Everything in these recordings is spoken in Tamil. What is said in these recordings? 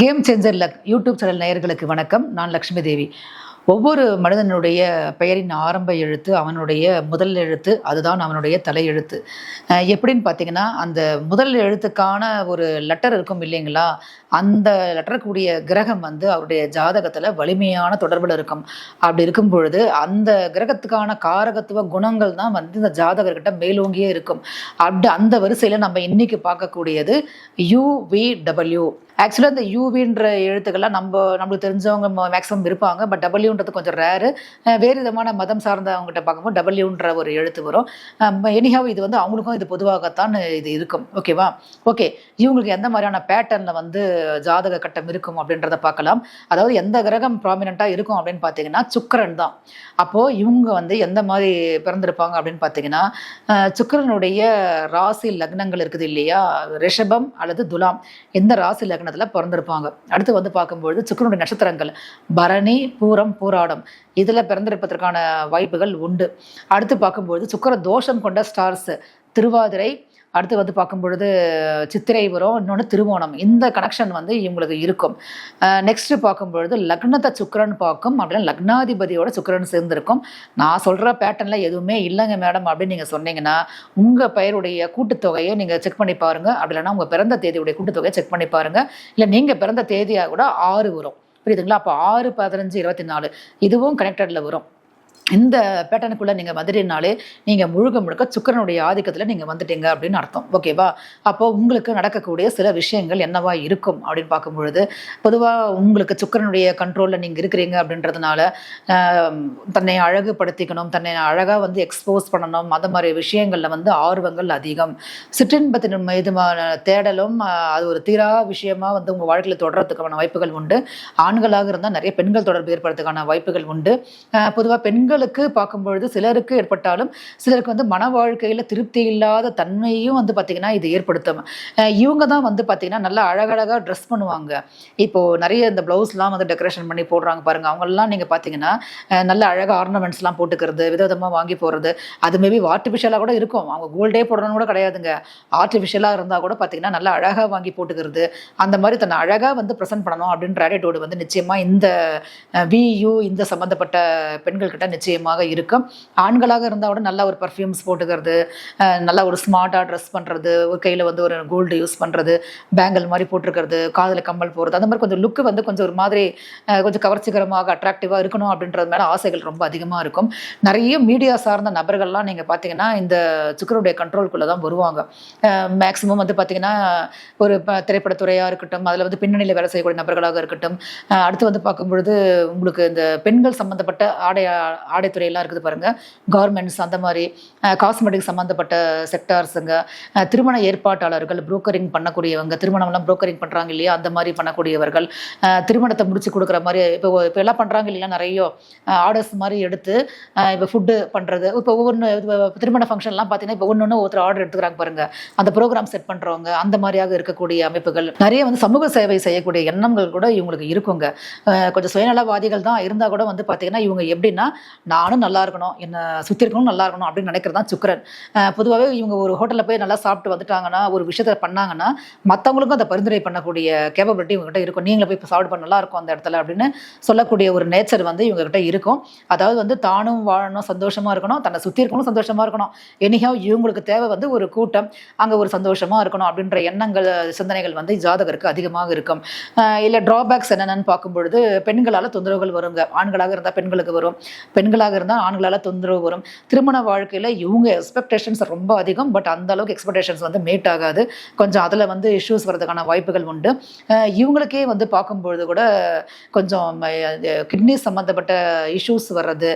Game changer luck YouTube channel நேயர்களுக்கு வணக்கம். நான் லக்ஷ்மி தேவி. ஒவ்வொரு மனிதனுடைய பெயரின் ஆரம்ப எழுத்து அவனுடைய முதல் எழுத்து அதுதான் அவனுடைய தலையெழுத்து எப்படின்னு பார்த்தீங்கன்னா அந்த முதல் எழுத்துக்கான ஒரு லெட்டர் இருக்கும் இல்லைங்களா? அந்த லெட்டருக்குரிய கிரகம் வந்து அவருடைய ஜாதகத்தில் வலிமையான தொடர்பில் இருக்கும். அப்படி இருக்கும் பொழுது அந்த கிரகத்துக்கான காரகத்துவ குணங்கள் தான் வந்து இந்த ஜாதகர்கிட்ட மேலோங்கியே இருக்கும். அப்படி அந்த வரிசையில் நம்ம இன்னைக்கு பார்க்கக்கூடியது யூவிடபிள்யூ ஆக்சுவலாக இந்த யூவின்ற எழுத்துக்கள்லாம் நம்ம நம்மளுக்கு தெரிஞ்சவங்க மேக்ஸிமம் இருப்பாங்க. பட் டபிள்யூன்றது கொஞ்சம் ரேரு வேறு விதமான மதம் சார்ந்தவங்ககிட்ட பார்க்கும்போது டபிள்யூன்ற ஒரு எழுத்து வரும். எனிஹாவ் இது வந்து அவங்களுக்கும் இது பொதுவாகத்தான் இது இருக்கும். ஓகேவா ஓகே இவங்களுக்கு எந்த மாதிரியான பேட்டர்னில் வந்து ஜாதக கட்டம் இருக்கும் அப்படின்றத பார்க்கலாம். அதாவது எந்த கிரகம் ப்ராமினெண்ட்டாக இருக்கும் அப்படின்னு பார்த்தீங்கன்னா சுக்கரன் தான். அப்போது இவங்க வந்து எந்த மாதிரி பிறந்திருப்பாங்க அப்படின்னு பார்த்தீங்கன்னா சுக்கரனுடைய ராசி லக்னங்கள் இருக்குது இல்லையா? ரிஷபம் அல்லது துலாம். எந்த ராசி லக்னம் லக்னத்தில் பிறந்திருப்பாங்க. அடுத்து வந்து பார்க்கும்பொழுது சுக்கிரனுடைய நட்சத்திரங்கள். பரணி பூரம் பூராடம். இதில் பிறந்திருப்பதற்கான வாய்ப்புகள் உண்டு. அடுத்து பார்க்கும்பொழுது சுக்கிர தோஷம் கொண்ட ஸ்டார்ஸ் திருவாதிரை அடுத்து வந்து பார்க்கும் பொழுது சித்திரை வரும் இன்னொன்று திருவோணம். இந்த கனெக்ஷன் வந்து இவங்களுக்கு இருக்கும். நெக்ஸ்ட் பார்க்கும் பொழுது லக்னத்தை சுக்கரன் பார்க்கும் அப்படின்னா லக்னாதிபதியோட சுக்கரன் சேர்ந்திருக்கும். நான் சொல்கிற பேட்டர்னில் எதுவுமே இல்லைங்க மேடம் அப்படின்னு நீங்கள் சொன்னீங்கன்னா உங்கள் பெயருடைய கூட்டுத்தொகையை நீங்கள் செக் பண்ணி பாருங்கள் அப்படி இல்லைன்னா உங்கள் பிறந்த தேதியுடைய கூட்டுத்தொகையை செக் பண்ணி பாருங்கள் இல்லை நீங்கள் பிறந்த தேதியாக கூட ஆறு வரும். புரியுதுங்களா? அப்போ ஆறு பதினஞ்சு இருபத்தி நாலு இதுவும் கனெக்டடில் வரும். இந்த பேட்டர்னுக்குள்ளே நீங்கள் வந்துட்டீங்கனாலே நீங்கள் முழுக்க முழுக்க சுக்கிரனுடைய ஆதிக்கத்தில் நீங்கள் வந்துட்டீங்க அப்படின்னு அர்த்தம். ஓகேவா அப்போ உங்களுக்கு நடக்கக்கூடிய சில விஷயங்கள் என்னவா இருக்கும் அப்படின்னு பார்க்கும்பொழுது பொதுவாக உங்களுக்கு சுக்கிரனுடைய கண்ட்ரோலில் நீங்கள் இருக்கிறீங்க அப்படின்றதுனால தன்னை அழகுபடுத்திக்கணும் தன்னை அழகாக வந்து எக்ஸ்போஸ் பண்ணணும் அந்த மாதிரி விஷயங்களில் வந்து ஆர்வங்கள் அதிகம். சிற்றின்பத்தின் மீதுமான தேடலும் அது ஒரு தீரா விஷயமா வந்து உங்கள் வாழ்க்கையில் தொடர்றதுக்கான வாய்ப்புகள் உண்டு. ஆண்களாக இருந்தால் நிறைய பெண்கள் தொடர்பு ஏற்படுறதுக்கான வாய்ப்புகள் உண்டு. பொதுவாக பெண்களுக்கு பார்க்கும்பொழுது சிலருக்கு ஏற்பட்டாலும் சிலருக்கு வந்து மன வாழ்க்கையில் திருப்தி இல்லாத தன்மையும் வந்து பார்த்திங்கன்னா இது ஏற்படுத்தும். இவங்க தான் வந்து பார்த்திங்கன்னா நல்லா அழகழகாக ட்ரெஸ் பண்ணுவாங்க. இப்போது நிறைய இந்த ப்ளவுஸ்லாம் வந்து டெக்கரேஷன் பண்ணி போடுறாங்க பாருங்கள் அவங்கெல்லாம் நீங்கள் பார்த்தீங்கன்னா நல்ல அழகாக ஆர்னமெண்ட்ஸ்லாம் போட்டுக்கிறது விதவிதமாக வாங்கி போடுறது. அது மேபி ஆர்டிஃபிஷியலாக கூட இருக்கும். அவங்க கோல்டே போடணும்னு கூட கிடையாதுங்க. ஆர்டிஃபிஷியலாக இருந்தால் கூட பார்த்தீங்கன்னா நல்லா அழகாக வாங்கி போட்டுக்கிறது. அந்த மாதிரி தன்னை அழகாக வந்து ப்ரெசென்ட் பண்ணணும் அப்படின்ற ஆட்டிடியூடு வந்து நிச்சயமாக இந்த வியூ இந்த சம்மந்தப்பட்ட பெண்கள்கிட்ட நிச்சயமாக இருக்கும். ஆண்களாக இருந்தால் கூட நல்லா ஒரு பர்ஃப்யூம்ஸ் போட்டுக்கிறது நல்லா ஒரு ஸ்மார்ட்டாக ட்ரெஸ் பண்ணுறது ஒரு கையில் வந்து ஒரு கோல்டு யூஸ் பண்ணுறது பேங்கிள் மாதிரி போட்டிருக்கிறது காதில் கம்மல் போடுறது அந்த மாதிரி கொஞ்சம் லுக்கு வந்து கொஞ்சம் ஒரு மாதிரி கொஞ்சம் கவர்ச்சிகரமாக அட்ராக்டிவாக இருக்கணும் அப்படின்றது மேலே ஆசைகள் ரொம்ப அதிகமாக இருக்கும். நிறைய மீடியா சார்ந்த நபர்கள்லாம் நீங்கள் பார்த்தீங்கன்னா இந்த சுக்கரனுடைய கண்ட்ரோல்குள்ளே தான் வருவாங்க. மேக்ஸிமம் வந்து பார்த்தீங்கன்னா ஒரு ப- திரைப்படத்துறையாக இருக்கட்டும் அதில் வந்து பின்னணியில் வேலை செய்யக்கூடிய நபர்களாக இருக்கட்டும் அடுத்து வந்து பார்க்கும்பொழுது உங்களுக்கு இந்த பெண்கள் சம்மந்தப்பட்ட ஆடை ஆடைத்துறையெல்லாம் இருக்குது பாருங்கள் கார்மெண்ட்ஸ் அந்த மாதிரி காஸ்மெட்டிக் சம்மந்தப்பட்ட செக்டார்ஸுங்க திருமண ஏற்பாட்டாளர்கள் புரோக்கரிங் பண்ணக்கூடியவங்க திருமணம்லாம் புரோக்கரிங் பண்ணுறாங்க இல்லையா? அந்த மாதிரி பண்ணக்கூடியவர்கள் திருமணத்தை முடிச்சு கொடுக்குற மாதிரி இப்போ இப்போ எல்லாம் பண்ணுறாங்க இல்லையா? நிறைய ஆர்டர்ஸ் மாதிரி எடுத்து இப்போ ஃபுட்டு பண்ணுறது இப்போ ஒவ்வொன்று திருமண ஃபங்க்ஷன்லாம் பார்த்தீங்கன்னா இப்போ ஒன்று ஒன்று ஒருத்தர் ஆர்டர் எடுத்துக்கிறாங்க பாருங்கள் அந்த ப்ரோக்ராம் செட் பண்ணுறவங்க அந்த மாதிரியாக இருக்கக்கூடிய அமைப்புகள். நிறைய வந்து சமூக சேவை செய்யக்கூடிய எண்ணங்கள் கூட இவங்களுக்கு இருக்குங்க. கொஞ்சம் சுயநலவாதிகள் தான் இருந்தால் கூட வந்து பார்த்தீங்கன்னா இவங்க எப்படின்னா நானும் நல்லா இருக்கணும் என்னை சுற்றி இருக்கணும் நல்லா இருக்கணும் அப்படின்னு நினைக்கிறது தான் சுக்கரன் பொதுவாகவே இவங்க ஒரு ஹோட்டலில் போய் நல்லா சாப்பிட்டு வந்துட்டாங்கன்னா ஒரு விஷயத்தை பண்ணாங்கன்னா மற்றவங்களுக்கும் அதை பரிந்துரை பண்ணக்கூடிய கேப்பபிலிட்டி இவங்ககிட்ட இருக்கும். நீங்களே போய் இப்போ சாப்பிட்டு பண்ண நல்லா இருக்கும் அந்த இடத்துல அப்படின்னு சொல்லக்கூடிய ஒரு நேச்சர் வந்து இவங்ககிட்ட இருக்கும். அதாவது வந்து தானும் வாழணும் சந்தோஷமாக இருக்கணும் தன்னை சுற்றி இருக்கணும் சந்தோஷமாக இருக்கணும். எனிஹாவ் இவங்களுக்கு தேவை வந்து ஒரு கூட்டம் அங்கே ஒரு சந்தோஷமாக இருக்கணும் அப்படின்ற எண்ணங்கள் சிந்தனைகள் வந்து ஜாதகருக்கு அதிகமாக இருக்கும். இல்லை ட்ராபேக்ஸ் என்னென்னு பார்க்கும்பொழுது பெண்களால் தொந்தரவுகள் வருங்க. ஆண்களாக இருந்தால் பெண்களுக்கு வரும். பெண்களாக இருந்தால் ஆண்களால் தொந்தரவு வரும். திருமண வாழ்க்கையில் இவங்க எக்ஸ்பெக்டேஷன்ஸ் ரொம்ப அதிகம். பட் அந்த அளவுக்கு எக்ஸ்பெக்டேஷன்ஸ் வந்து மீட் ஆகாது. கொஞ்சம் அதில் வந்து இஷ்யூஸ் வரதுக்கான வாய்ப்புகள் உண்டு. இவங்களுக்கே வந்து பார்க்கும்பொழுது கூட கொஞ்சம் கிட்னி சம்மந்தப்பட்ட இஷ்யூஸ் வர்றது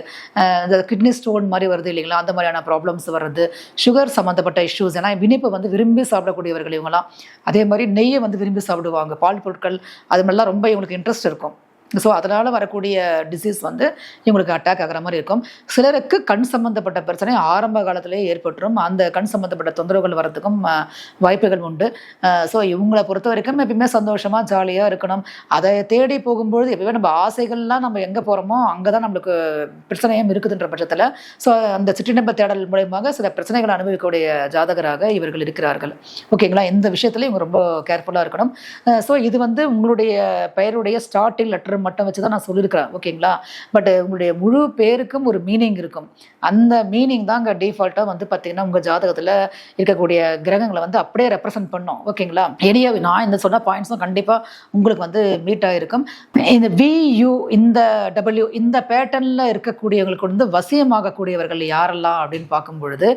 இந்த கிட்னி ஸ்டோன் மாதிரி வருது இல்லைங்களா? அந்த மாதிரியான ப்ராப்ளம்ஸ் வர்றது சுகர் சம்மந்தப்பட்ட இஷ்யூஸ் ஏன்னா இனிப்பை வந்து விரும்பி சாப்பிடக்கூடியவர்கள் இவங்களாம் அதே மாதிரி நெய்யை வந்து விரும்பி சாப்பிடுவாங்க. பால் பொருட்கள் அது மாதிரிலாம் ரொம்ப இவங்களுக்கு இன்ட்ரெஸ்ட் இருக்கும். ஸோ அதனால் வரக்கூடிய டிசீஸ் வந்து இவங்களுக்கு அட்டாக் ஆகிற மாதிரி இருக்கும். சிலருக்கு கண் சம்மந்தப்பட்ட பிரச்சனை ஆரம்ப காலத்திலேயே ஏற்பட்டுரும். அந்த கண் சம்மந்தப்பட்ட தொந்தரவுகள் வரதுக்கும் வாய்ப்புகள் உண்டு. ஸோ இவங்களை பொறுத்த வரைக்கும் எப்பயுமே சந்தோஷமாக ஜாலியாக இருக்கணும். அதை தேடி போகும்பொழுது எப்பயுமே நம்ம ஆசைகள்லாம் நம்ம எங்கே போகிறோமோ அங்கே தான் நம்மளுக்கு பிரச்சனையும் இருக்குதுன்ற பட்சத்தில் ஸோ அந்த சிற்றினம்ப தேடல் மூலயமாக சில பிரச்சனைகளை அனுபவிக்கக்கூடிய ஜாதகராக இவர்கள் இருக்கிறார்கள். ஓகேங்களா இந்த விஷயத்துல இவங்க ரொம்ப கேர்ஃபுல்லாக இருக்கணும். ஸோ இது வந்து உங்களுடைய பெயருடைய ஸ்டார்டிங் லெட்டர் மட்டும் வச்சு தான் நான் சொல்லியிருக்கிறேன் ஓகேங்களா? பட் உங்களுடைய முழு பேருக்கும் ஒரு மீனிங் இருக்கும். அந்த மீனிங் தான் அங்கே டிஃபால்ட்டாக வந்து பார்த்தீங்கன்னா உங்கள் ஜாதகத்தில் இருக்கக்கூடிய கிரகங்களை வந்து அப்படியே ரெப்ரசன்ட் பண்ணோம் ஓகேங்களா? எனியா நான் இந்த சொன்ன பாயிண்ட்ஸும் கண்டிப்பாக உங்களுக்கு வந்து மீட் ஆகிருக்கும் இந்த வியூ இந்த டபிள்யூ இந்த பேட்டர்னில் இருக்கக்கூடியவங்களுக்கு வந்து வசியமாகக்கூடியவர்கள் யாரெல்லாம் அப்படின்னு பார்க்கும் பொழுது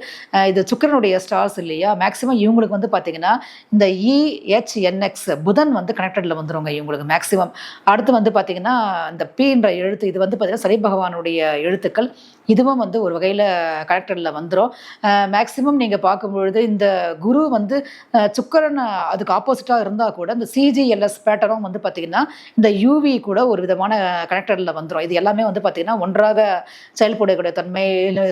இது சுக்கிரனுடைய ஸ்டார்ஸ் இல்லையா? மேக்ஸிமம் இவங்களுக்கு வந்து பார்த்தீங்கன்னா இந்த e, இஎச்என்எக்ஸ் இஹெச்என்எக்ஸ் புதன் வந்து கனெக்டடில் வந்துருங்க இவங்களுக்கு மேக்ஸிமம் அடுத்து வந்து பார்த்தீங்கன்னா பார்த்தீங்கன்னா இந்த பீன்ற எழுத்து இது வந்து பார்த்தீங்கன்னா சனி பகவானுடைய எழுத்துக்கள். இதுவும் வந்து ஒரு வகையில் கலெக்டரில் வந்துடும் மேக்சிமம் நீங்கள் பார்க்கும்பொழுது இந்த குரு வந்து அஹ், சுக்கிரன் அதுக்கு ஆப்போசிட்டாக இருந்தால் கூட இந்த சிஜிஎல்எஸ் பேட்டரும் வந்து பார்த்திங்கன்னா இந்த யூவி கூட ஒரு விதமான கனெக்டரில் வந்துடும் இது எல்லாமே வந்து பார்த்திங்கன்னா ஒன்றாக செயல்படக்கூடிய தன்மை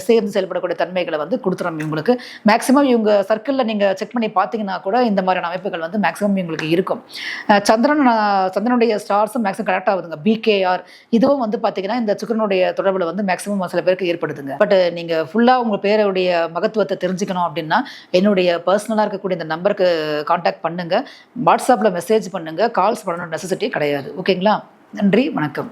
சேர்ந்து செயல்படக்கூடிய தன்மைகளை வந்து கொடுத்துரும் இவங்களுக்கு. மேக்ஸிமம் இவங்க சர்க்கிளில் நீங்கள் செக் பண்ணி பார்த்தீங்கன்னா கூட இந்த மாதிரியான அமைப்புகள் வந்து மேக்ஸிமம் இவங்களுக்கு இருக்கும். சந்திரன் சந்திரனுடைய ஸ்டார்ஸும் மேக்ஸிமம் கனெக்ட் ஆகுதுங்க பிகேஆர் இதுவும் வந்து பார்த்தீங்கன்னா இந்த சுக்கரனுடைய தொடர்பில் வந்து மேக்ஸிமம் சில பேருக்கு ஏற்படுதுங்க. பட் நீங்கள் ஃபுல்லாக உங்கள் பேருடைய மகத்துவத்தை தெரிஞ்சுக்கணும் அப்படின்னா என்னுடைய பர்சனலாக இருக்கக்கூடிய இந்த நம்பருக்கு காண்டாக்ட் பண்ணுங்க. வாட்ஸ்அப்பில் மெசேஜ் பண்ணுங்க. கால்ஸ் பண்ணணும் நெசசிட்டி கிடையாது. ஓகேங்களா? நன்றி வணக்கம்.